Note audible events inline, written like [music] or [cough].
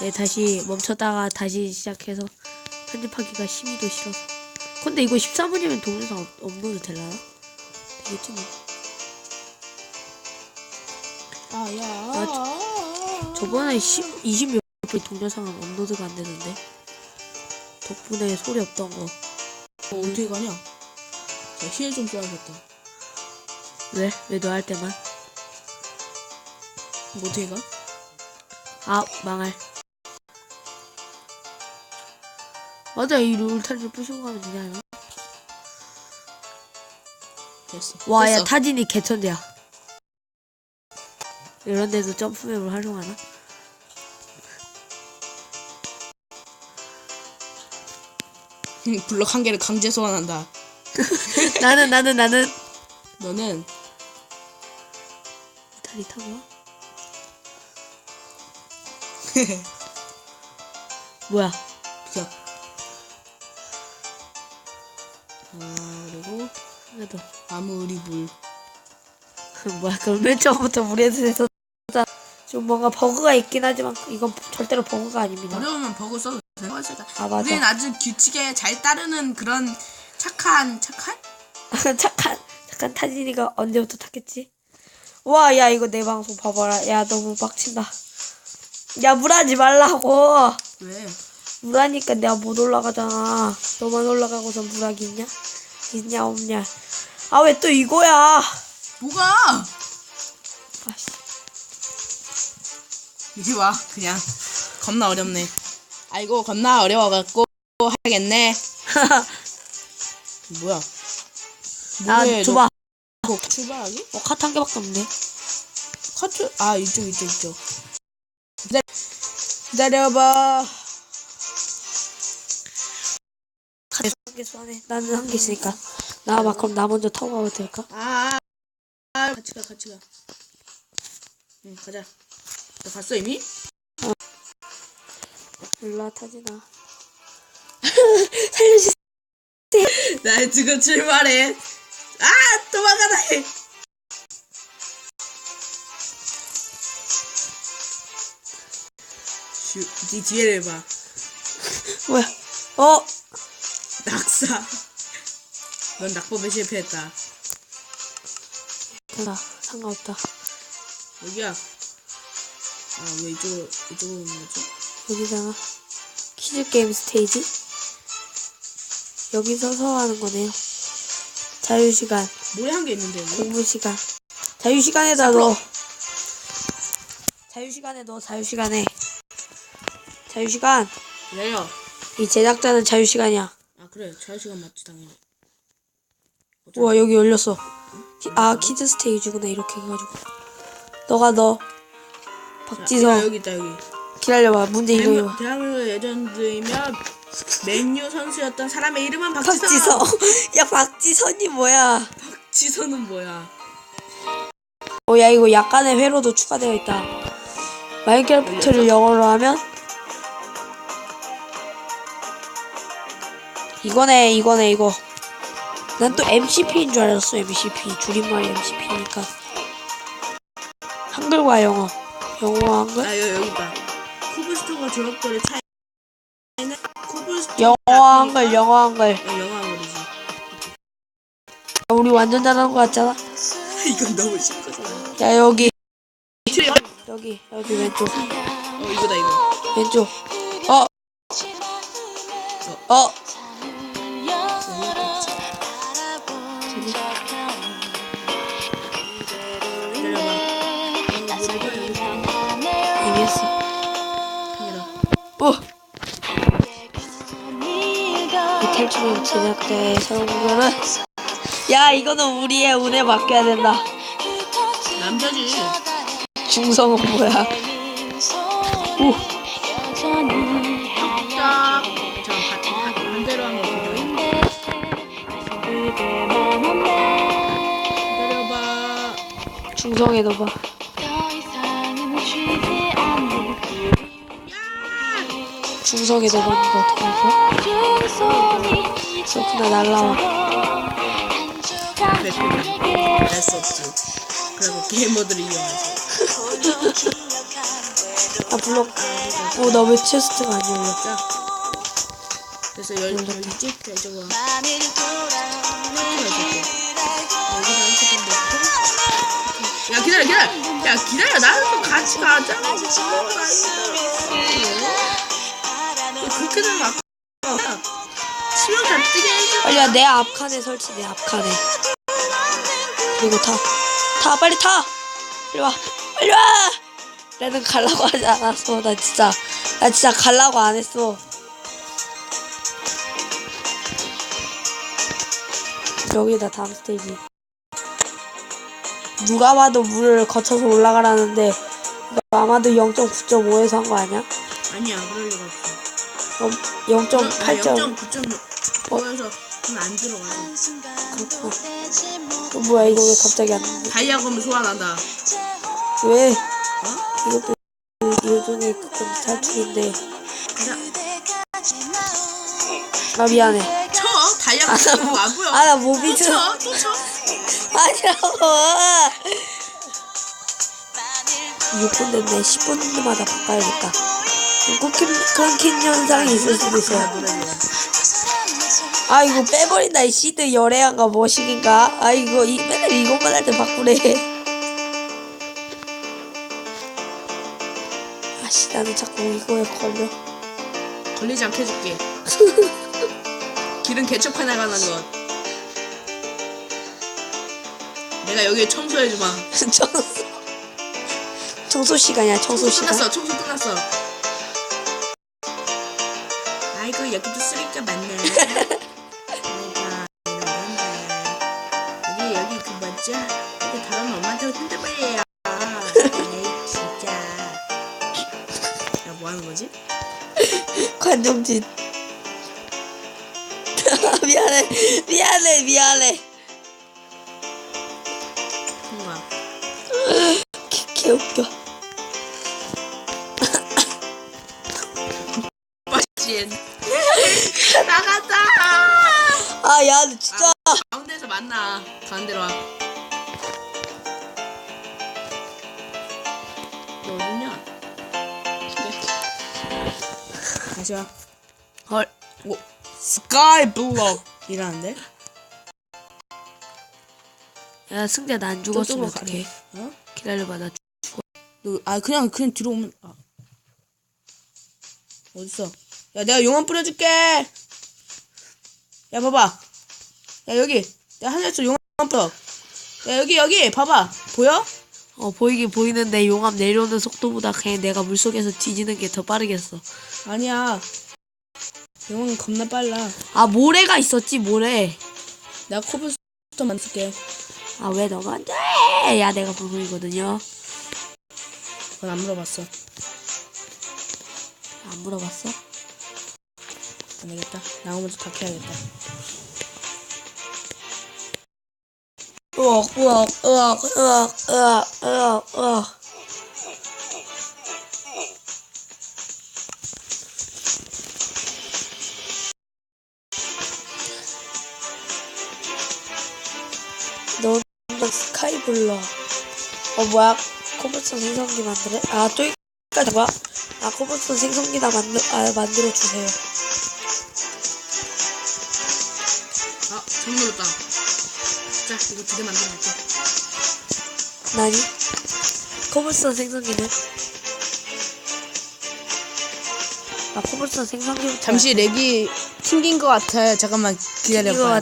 네, 다시 멈췄다가 다시 시작해서 편집하기가 힘이 더 싫어서. 근데 이거 14분이면 동영상 업- 업로드 되려나? 되겠지 뭐. 아야. 저번에 10, 20몇 분 동영상은 업로드가 안 되는데. 덕분에 소리 없던 거. 어, 어떻게 가냐? 자, 힐좀 써야겠다. 왜? 왜 너 할 때만? 뭐 어떻게 가? 아, 망할. 맞아, 이 룰타를 부수고 가면 되냐, 이거? 됐어. 와, 야, 됐어. 타진이 개천재야. 이런 데도 점프맵을 활용하나? [laughs] 블럭 한 개를 강제 소환한다. [laughs] 나는, 나는, 나는. 너는 다리 타고 와? [laughs] 뭐야? 아 그리고 하나 더. 아무리 물. 뭐야, 그럼 맨 처음부터 물에서 해서 좀 뭔가 버그가 있긴 하지만 이건 절대로 버그가 아닙니다. 어려우면 버그 써도 거지. 아, 맞아. 우리는 아주 규칙에 잘 따르는 그런 착한 착한? [laughs] 착한 착한 타진이가 언제부터 탔겠지? 와, 야 이거 내 방송 봐봐라. 야 너무 빡친다. 야 물하지 말라고. 왜? 물하니까 내가 못 올라가잖아. 너만 올라가고서 물하기 있냐? 있냐 없냐? 아 왜 또 이거야? 뭐가? 아씨. 이리 와 그냥 겁나 어렵네. 아이고 겁나 어려워갖고 하겠네. [laughs] 뭐야? 아 뭐해, 줘봐. 너 출발하기? 어 카트 한 개밖에 없네. 카트 아 이쪽 이쪽 이쪽. 기다려 기다려봐. 한개 쏘네. 나는 한 개 있으니까. 나봐 그럼 나 먼저 타고 가도 될까? 아, 아 같이 가 같이 가. 응 가자. 너 갔어 이미? 일로 와 타진아. [laughs] 살려주세요. 나 지금 출발해. 아 도망가라 해. 슈, 네 뒤에를 봐. 뭐야? 어? 낙사. 넌 낙법에 실패했다. 됐다. 상관없다. 여기야. 아 왜 이쪽으로 이쪽으로 오는 거지? 여기잖아. 퀴즈 게임 스테이지. 여기 서서 하는 거네요. 자유 시간, 노래 한개 있는데 여기. 공부 시간. 자유 시간에다 넣어. 자유 시간에 넣어. 자유 시간에. 자유 시간. 기다려. 이 제작자는 자유 시간이야. 아 그래 자유시간 맞지 당연히. 우와 여기 열렸어. 키- 아 퀴즈 스테이지구나 이렇게 해가지고. 너가. 자, 박지성 야, 여기 있다 여기. 기다려봐. 문제 이거 대한민국, 레전드이며 맨유 선수였던 사람의 이름은 박지성. 박지성. [laughs] 야 박지선이 뭐야? 지선은 뭐야? 어, 야, 이거 약간의 회로도 추가되어 있다. 마인크래프트를 영어로 하면? 이거네, 이거네, 이거. 난 또 MCP인 줄 알았어, MCP. 줄임말이 MCP니까. 한글과 영어. 영어와 한글? 아 여기 여기 있다. 쿠브스토가 졸업들의 차이는. 영어와 한글, 영어와 한글. 영어 한글이지. 우리 완전 잘하는 거 같잖아? [laughs] 이건 너무 쉽거든. 야, 여기, 어 여기, 여기 왼쪽. 이거다 이거. 왼쪽. 어! 어! 기다 어! 이 탈출용 제작자의 새로운 야 이거는 우리의 운에 맡겨야 된다 남자지. 중성은 뭐야 오 딱. 저 반- 반대로 한거 보죠. 기다려봐. 중성에 넣어봐 거 어떻게 할까? 그렇구나 날라와. 알수 없지. 그리고 게이머들을 이용해서. 아 블록 아, 어, 나왜 체스트가 안? 자. 그래서 열, 여기다 이렇게 좀 넣고. 야, 기다려, 기다려. 야, 기다려. 나랑 좀 같이 가자. 너 그렇게 되면 아까 치명 잘 뜨게 해줘. 빨리 와, 내 앞칸에 설치, 내 앞칸에. 그리고 타. 타, 빨리 타! 빨리 와, 빨리 와! 나는 갈라고 하지 않았어. 나 진짜, 나 진짜 갈라고 안 했어. 여기다 다음 스테이지. 누가 봐도 물을 거쳐서 올라가라는데, 아마도 0.9.5에서 한 거 아니야? 아니야, 그럴 리가 없어. 그럼 0.8점. 0.9.5에서 그럼 안 들어가요. 어, 뭐야, 이거 왜 갑자기 안 나오지? 다이아검 소환한다. 왜? 어? 이것도 요즘에 가끔 탈출인데. 아 미안해 쳐! 다이아검 안 보여. 아 나 또 모비즈 쳐! 또 쳐! 아니라고 6분 됐네 10분마다 바꿔야겠다 끊긴, 끊긴 현상이 있을 수도 있어요 아 이거 빼버린다 이 시드 열애한가 뭐시긴가 아 이거 이, 맨날 이것만 할 때 바꾸래 아씨 나는 자꾸 이거에 걸려 걸리지 않게 해줄게. [laughs] 길은 개척해 나가는 것. 내가 여기 청소해주마. 청소 청소 시간이야 청소 시간 끝났어. 청소 끝났어. 아이고 여기도 쓰레기가 많네. 여기 여기 그 뭐지? 여기 다른 엄마한테 흔들버려요. 에이 진짜. 야 뭐 하는 거지? 관종짓 [laughs] 미안해 미안해 미안해 와. 헐 오, 스카이 블럭 이라는데? 야 승재 나안 죽었으면 저쪽으로 어떡해 어? 기다려봐 나 너, 아 그냥 그냥 뒤로 오면 아. 어딨어? 야 내가 용암 뿌려줄게. 야 봐봐. 야 여기 내가 하늘에서 용암 뿌려. 야 여기 여기 봐봐 보여? 어 보이긴 보이는데 용암 내려오는 속도보다 그냥 내가 물속에서 뒤지는 게 더 빠르겠어 아니야. 용암 겁나 빨라. 아 모래가 있었지 모래 내가 코블스톤 만들게. 아 왜 너가 안 돼 야 내가 부부이거든요 그건 안 물어봤어. 안 물어봤어 안 되겠다. 먼저 다 캐야겠다. 으악 으악 으악 으악 으악 으악 으악. 넌 스카이 블러. 어 뭐야? 코블스톤 생성기 만들래? 아 저기까지 뭐야? 아 코블스톤 생성기 나 만들 아 만들어 주세요. 아 잘못 눌 렀다. 자 이거 두 개 만들어볼게. 나니? 코블스톤 생성기는? 아 코블스톤 생성기부터 잠시 렉이 튕긴 것 같아요. 잠깐만 이거 기다려봐. 같아